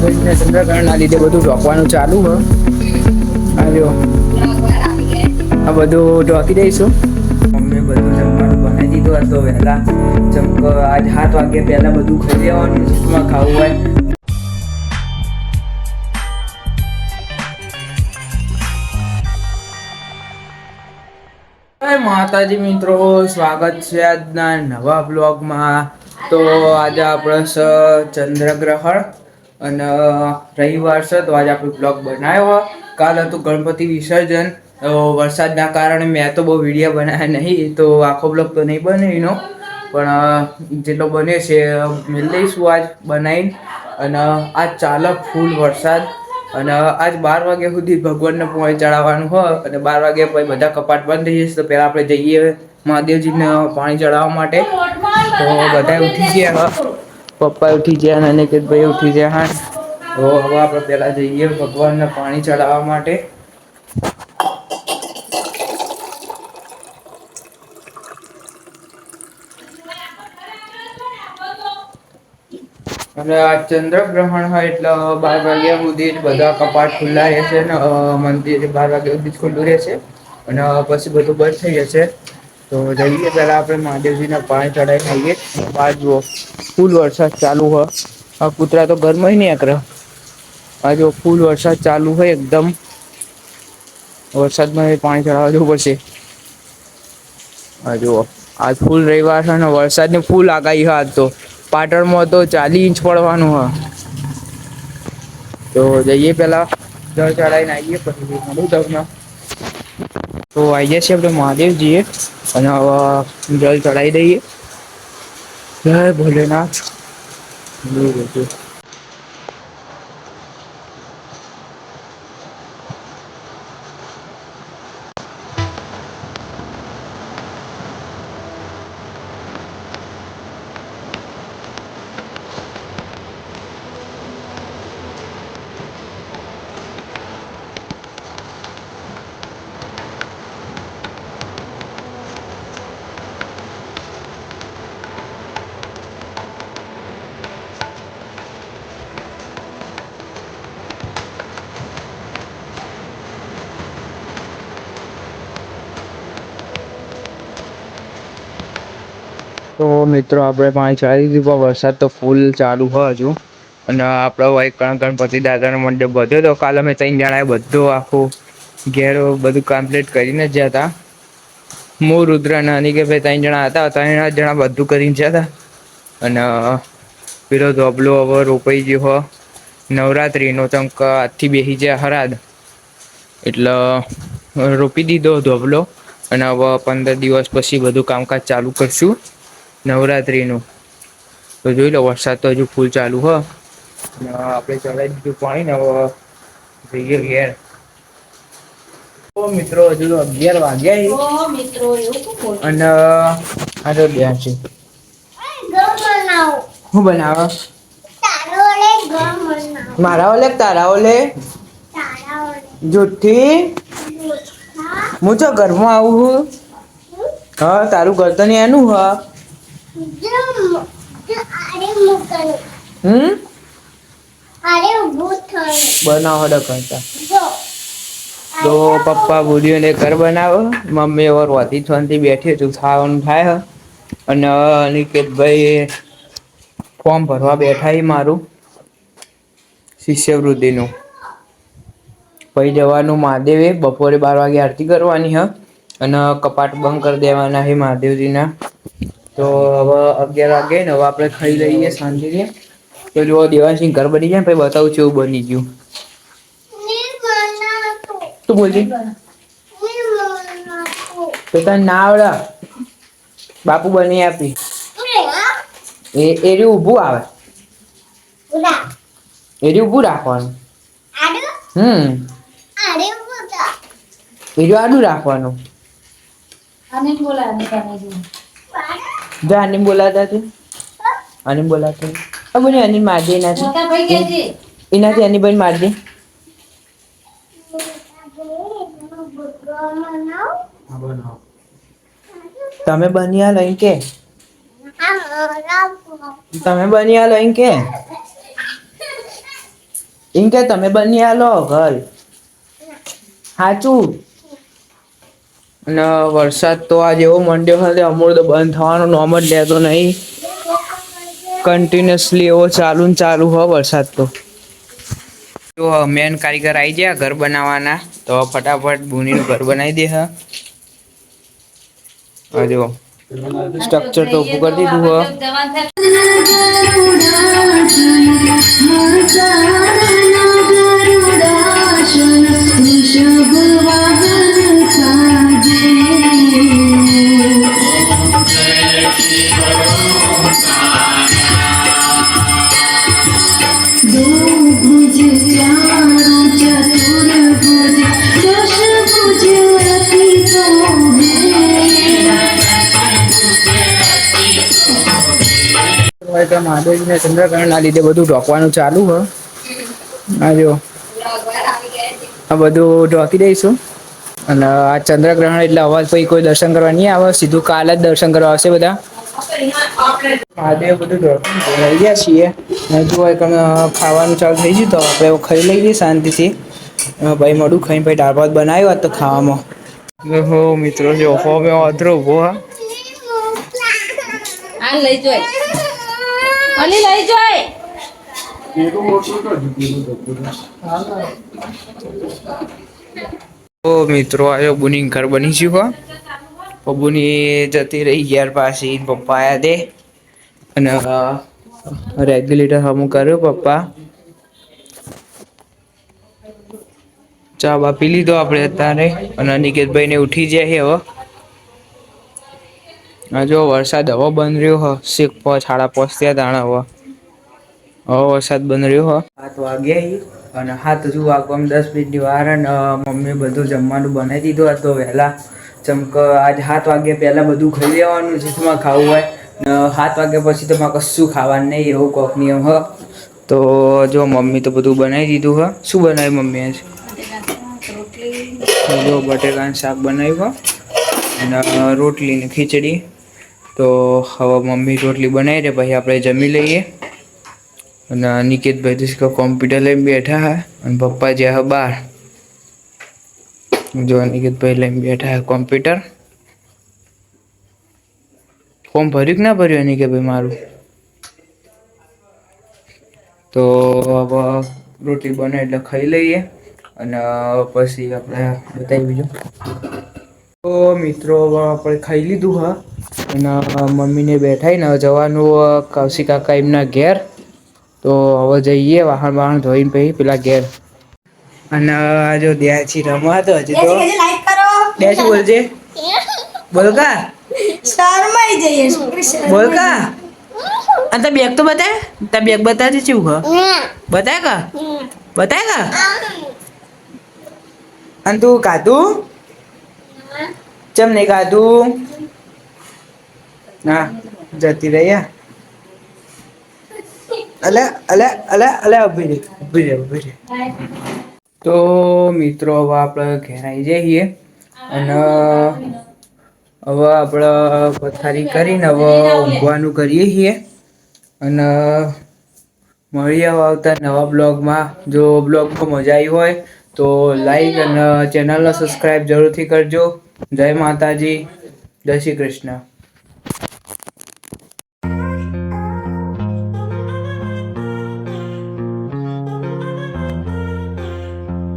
મહાદેવજીના ચંદ્રગ્રહણના લીધે બધું ઢોકવાનું ચાલુ હ. આવ્યો. આ બધું ઢોકી દઈશું. મમ્મી બધું જમવાનું બનાવી દીધું હતો વહેલા ચમક આજ સાત વાગે પહેલા બધું ખાઈ લેવાનું જેટલું ખાવું હોય. માતાજી મિત્રો, સ્વાગત છે આજના નવા બ્લોગમાં તો આજે આપણે ચંદ્રગ્રહણ અને રવિવાર છે, તો આજે આપણે બ્લોગ બનાવ્યો કાલ હતું ગણપતિ વિસર્જન. વરસાદના કારણે મેં તો બહુ વીડિયો બનાવ્યા નહીં, તો આખો બ્લોગ તો નહીં બને એનો. પણ જેટલો બને છે મેળ લઈશું આજ બનાવીને અને આજ ચાલે ફૂલ વરસાદ. અને, આજ બાર વાગ્યા સુધી ભગવાનને પોઈ ચડાવવાનું હોય. અને બાર વાગ્યા પછી બધા કપાટ બંધ થઈ જશે, તો પહેલાં આપણે જઈએ મહાદેવજીને પાણી ચડાવવા માટે. તો બધા ઉઠી ગયા. પપ્પા ઉઠી ગયા અને ભાઈ ઉઠી ગયા હા. તો હવે આપણે પહેલા જઈએ ભગવાનને પાણી ચડાવવા માટે. અને આ ચંદ્રગ્રહણ હોય એટલે બાર વાગ્યા સુધી બધા કપાટ ખુલ્લા રહેશે ને અ, મંદિર બાર વાગ્યા સુધી ખુલ્લું રહેશે. અને પછી બધું બંધ થઈ જશે. તો જઈએ પેલા આપણે મહાદેવજીને પાણી ચડાવીને આવીએ. બહાર જુઓ, ફૂલ વરસાદ ચાલુ હોય આ કૂતરા તો ઘરમાં નહીં આકરે. આ જો ફૂલ વરસાદ ચાલુ હોય એકદમ. વરસાદમાં પાણી ચડાવવા જવું પડશે. આ જુઓ, આજ ફૂલ રવિવાર છે ને વરસાદની ફૂલ આગાહી હા તો. પાટણમાં તો ચાલીસ ઇંચ પડવાનું હ. તો જઈએ પહેલાં જળ ચડાવીને આવીએ, પછી મળું તમને. તો આવીએ છીએ આપણે મહાદેવજીએ. અને હવે જળ ચડાવી દઈએ. જય ભોલેનાથ. બધું તો મિત્રો, આપણે પાણી ચાલી દીધું પણ વરસાદ તો ફૂલ ચાલુ હોય હજુ. અને આપણો એક ગણપતિ દાદાનો મંડપ બધો તો કાલે અમે ત્રણ જણાએ બધું આખું ઘેર બધું કમ્પ્લીટ કરીને જ હતા હું, રુદ્ર અને અનિકેતભાઈ ત્રણ જણા હતા, ત્રણ જણા બધું કરીને જતા. અને, પેલો ધોબલો હવે રોપાઈ ગયો હો. નવરાત્રિનો ચમક આજથી બેસી જાય હરાદ. એટલે, રોપી દીધો ધોબલો. અને હવે પંદર દિવસ પછી બધું કામકાજ ચાલુ કરશું. નવરાત્રિનું. તો જોઈ લો વરસાદ તો હજુ ફૂલ ચાલુ હ. આપણે ચડાવી દીધું પાણી ને હવે જઈએ ઘેર. તો મિત્રો હજુ તો અગિયાર વાગ્યા અને આ તો બે છે. હું બનાવો? મારા ઓલે તારા ઓલે? જુઠ્ઠી? હું જો ઘરમાં આવું છું. હા તારું ઘર તો નહીં એનું હ. હમ? બનાવો કરતા તો. પપ્પા બુડીઓને ઘર બનાવો. મમ્મી ઓર વધી છોનથી બેઠી છું, ખાવાનું થાય હ. અને અનિકેતભાઈ ફોર્મ ભરવા બેઠા છે મારું શિષ્યવૃત્તિનું પછી જવાનું મહાદેવે, બપોરે બાર વાગે આરતી કરવાની હ. અને કપાટ બંધ કરી દેવાના છે મહાદેવજીના. તો હવે અગિયાર વાગે ને હવે આપણે ખાઈ લઈએ શાંતિથી. તો જો દેવાંશિંહ ઘર બની જાય પછી બતાવું છું એવું બની ગયું. તું બોલજે? તો તને ના આવડે? બાપુ બની આપી. એ, એરી ઊભું આવે. એરી ઊભું રાખવાનું. હમ. એરી આડું રાખવાનું. અને તને જો આને બોલાતા તું આને બોલાતા આ બોલી આની એનાથી. મોટા ભાઈ કહેજે એનાથી આની માર દે. તમે બન્યા લઈ કે? તમે બન્યા આ લઈ કે? એમ કે તમે બની લો ઘર. હાચું અને વરસાદ તો આજ એવો મંડ્યો હતો અમૂળ તો બંધ થવાનો નોમ જ લેતો નહીં. કન્ટિન્યુઅસલી એવો ચાલુ ને ચાલુ હો વરસાદ તો. તો મેન કારીગર આઈ ગયા ઘર બનાવવાના તો ફટાફટ બુનીનું ઘર બનાવી દે હા. જો સ્ટ્રક્ચર તો ઊભું કરી દીધું હ. મહાદેવને ચંદ્રગ્રહણ ના લીધે બધું ઢોકવાનું ચાલુ હ. આ જો. આ બધું ઢોકી દઈશું. અને આ ચંદ્રગ્રહણ એટલે અવાજ પછી કોઈ દર્શન કરવા નહીં આવે સીધું કાલે જ દર્શન કરવા આવશે બધા. મહાદેવ બધું ઢોકી લઈ ગયા છીએ. અને જો ખાવાનું ચાલુ થઈ ગયું તો આપણે એવું ખાઈ લઈએ શાંતિથી. ભાઈ મોડું ખાઈને ભાઈ દાળ ભાત બનાવ્યો હોત તો ખાવામાં. હો મિત્રો જો હોમે અધરો ઊભો હા. આ લઈ જોય અલી લઈ જાય. તો મિત્રો આયો બુની ઘર બની ગયું હો. બુની જતી રહી યાર પાછી. પપ્પા આવ્યા તે અને રેગ્યુલેટર હમું કર્યું પપ્પા. ચા બા પી લીધો આપણે અત્યારે. અને અનિકેતભાઈ ને ઉઠી જાય હવે જો વરસાદ હવો બંધ રહ્યો હ. શીખ પો સાડા પોચ થયા તાણે હવે હવે વરસાદ બંધ રહ્યો હ. સાત વાગ્યા ઈ અને હાથ હજુ વાગવામાં દસ મિનિટની વાર અને મમ્મી બધું જમવાનું બનાવી દીધું. આ તો વહેલા ચમક આજ સાત વાગ્યા પહેલાં બધું ખાઈ લેવાનું જેટલું ખાવું હોય. ને સાત વાગ્યા પછી તો મારે કશું ખાવાનું નહીં એવું કોક નિયમ હ. તો જો મમ્મી તો બધું બનાવી દીધું હ. શું બનાવ્યું મમ્મી આજ? જો બટેકાનું શાક બનાવ્યું હ. અને રોટલી ને ખીચડી. તો હવે મમ્મી રોટલી બનાવી દે, પછી આપણે જમી લઈએ. અને અનિકેતભાઈ તો કોમ્પ્યુટર લઈને બેઠા હે, અને પપ્પા જે હા બહાર. જો અનિકેતભાઈ લઈને બેઠા હા કોમ્પ્યુટર ફોર્મ ભર્યું કે ના ભર્યું અનિકેતભાઈ મારું? તો હવે રોટલી બને એટલે ખાઈ લઈએ, અને પછી આપણે બતાવી બીજું. તો મિત્રો આપણે ખાઈ લીધું હા. અને મમ્મીને બેઠાઈને જવાનું કૌશિક કાકા એમના ઘેર. તો હવે જઈએ વાહન વાહન ધોઈને પછી પેલા ઘેર. અને જો દ્યાચી રમવા તો હજી તો. લાઈક કરો. દ્યાચી બોલજે. બોલકા શરમાઈ જઈએ. બોલ કા? અને તાર બેગ તો બતાય? તાર બેગ બતાવજે ચેવું હ? બતાય કા? બતાય કા? અને તું કાધું? ચમ નહીં કાધું? ના, જતી રહ્યા હે. અલે અલે અલે અલે, ઊભી ઊભી ઊભી તો મિત્રો, હવે આપણે ઘેર આવી જઈએ અને હવે આપણે પથારી કરીને હવે ઊંઘવાનું કરીએ છીએ. અને મળીએ આવતા નવા બ્લોગમાં. જો બ્લોગમાં મજા આવી હોય, તો લાઈક અને ચેનલને સબસ્ક્રાઈબ જરૂરથી કરજો. જય માતાજી. જય શ્રી કૃષ્ણ.